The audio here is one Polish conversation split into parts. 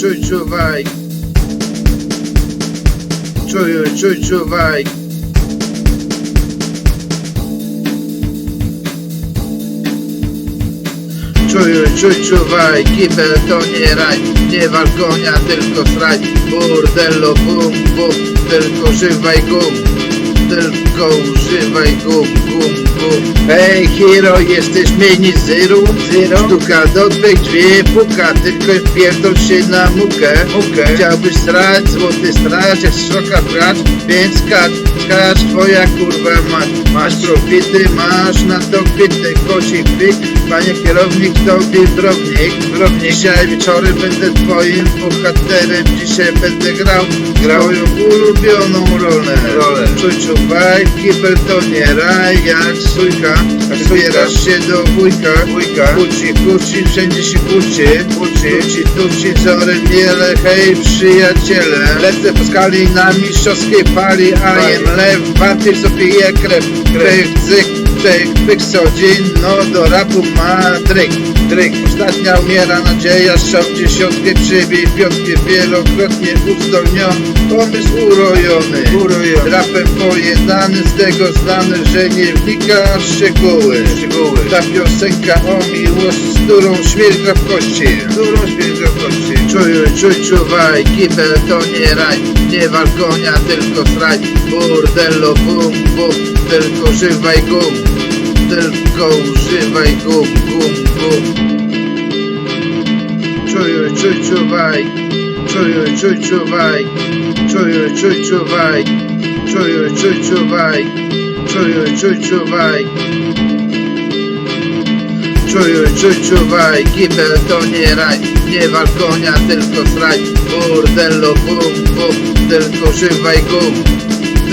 czuj, czuwaj. Czuj, czuj, czuwaj. Czuj, czuj, czuwaj, kibel to nie raj Nie wal konia, tylko sraj Burdello, bum, bum Tylko żywaj gum Tylko używaj gum, gum, gum Hej, hero, jesteś mini zero Zero. Sztuka do twych drzwi puka Tylko wpierdol się na mukę. Mukę. Chciałbyś srać, złoty straż Jak szoka brać, więc skacz Skacz, twoja kurwa mać. Masz profity, masz na to kwity Koci kwit, panie kierownik Tobie drobnik, drobnik. Dzisiaj wieczorem będę twoim bohaterem. Dzisiaj będę grał, grał ją ulubioną rolę. Rolę. Czuj, czuwaj, kibel to nie raj Jak sójka, zbierasz się do wujka Wujka, kuci, kuci, wszędzie się kuci Kuci, tuci, tuci, zorem wiele Hej przyjaciele. Lecę po skali na mistrzowskiej pali A jem lew, wampir co pije krew. Krew, cyk, cyk, pyk codzień No do rapu ma dryk Dryk, ostatnia umiera nadzieja Strzał w dziesiątkę przybij piątkę Wielokrotnie uzdolniony. Pomysł urojony. Urojony. Rapem pojednany z tego znany Że nie wnika szczegóły. Szczegóły. Ta piosenka o miłość Z którą śmierga w kości Z którą śmierga w kości Czuj, czuj, czuwaj Kibel to nie raj Nie wal konia, tylko sraj Burdello, bum, bum Tylko żywaj gum tylko używaj gum, gum, gum. Czuj, czuj, czuwaj. Czuj, czuj, czuwaj. Czuj, czuj, czuwaj. Czuj, czuj, czuwaj. Czuj, czuj, czuwaj. Czuj, czuj, czuwaj, kibel to nie raj Nie wal konia, tylko sraj Burdello, bum, bum Tylko żywaj gum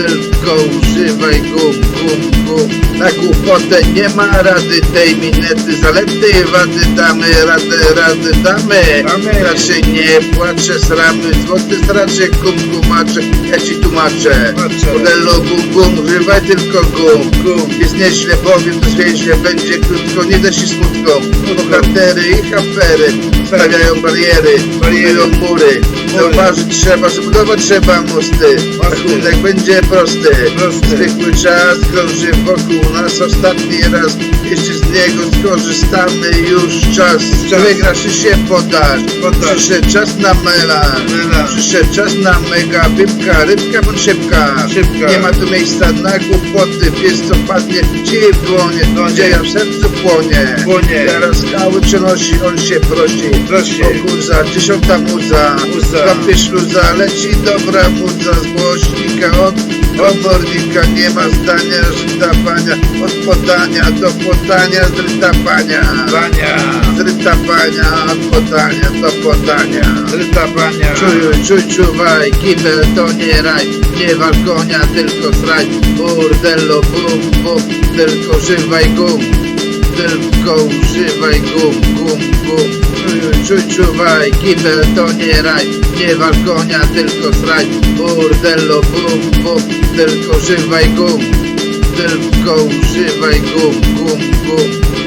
tylko używaj gum, gum, gum Na głupotę nie ma rady. Tej minety Zalety wady damy, radę, radę damy. Damy. Raczej nie płaczę, sramy Złoty stracze, gum, gumacze Ja ci tłumaczę. Modello, gum, gum, używaj tylko gum, gum. Jest nieźle, powiem, to zwięźle Będzie krótko, nie da się smutką. Bohatery i hapery Stawiają bariery, budują mury Zauważyć trzeba, zbudować trzeba mosty Rachunek będzie prosty Prosty. Zwykły czas krąży wokół nas ostatni raz Jeszcze z niego skorzystamy już czas Czas. Wygrasz i się podasz Podasz. Przyszedł czas na melan Melan. Przyszedł czas na mega rybka, rybka bądź szybka Szybka. Nie ma tu miejsca na głupoty Wiesz co padnie ci w dłonie Nadzieja w sercu płonie Płonie. Teraz skały przenosi, on się prosi Prosi. O kurza, dziesiąta muza Muza. Łapie śluza, leci dobra mudza Z głośnika od komornika Nie ma zdania, żytawania Od podania do podania Zrytawania. Bania, Zrytawania Od podania do podania. Zryta bania Czuj, czuj, czuwaj, kibel to nie raj. Nie wal konia, tylko sraj Burdello, bum, bum Tylko żywaj gum. Tylko używaj gum, gum, gum Czuj, czuj, czuwaj, kibel to nie raj. Nie wal konia, tylko sraj Burdello, bum, bum Tylko żywaj gum. Tylko używaj gum, gum, gum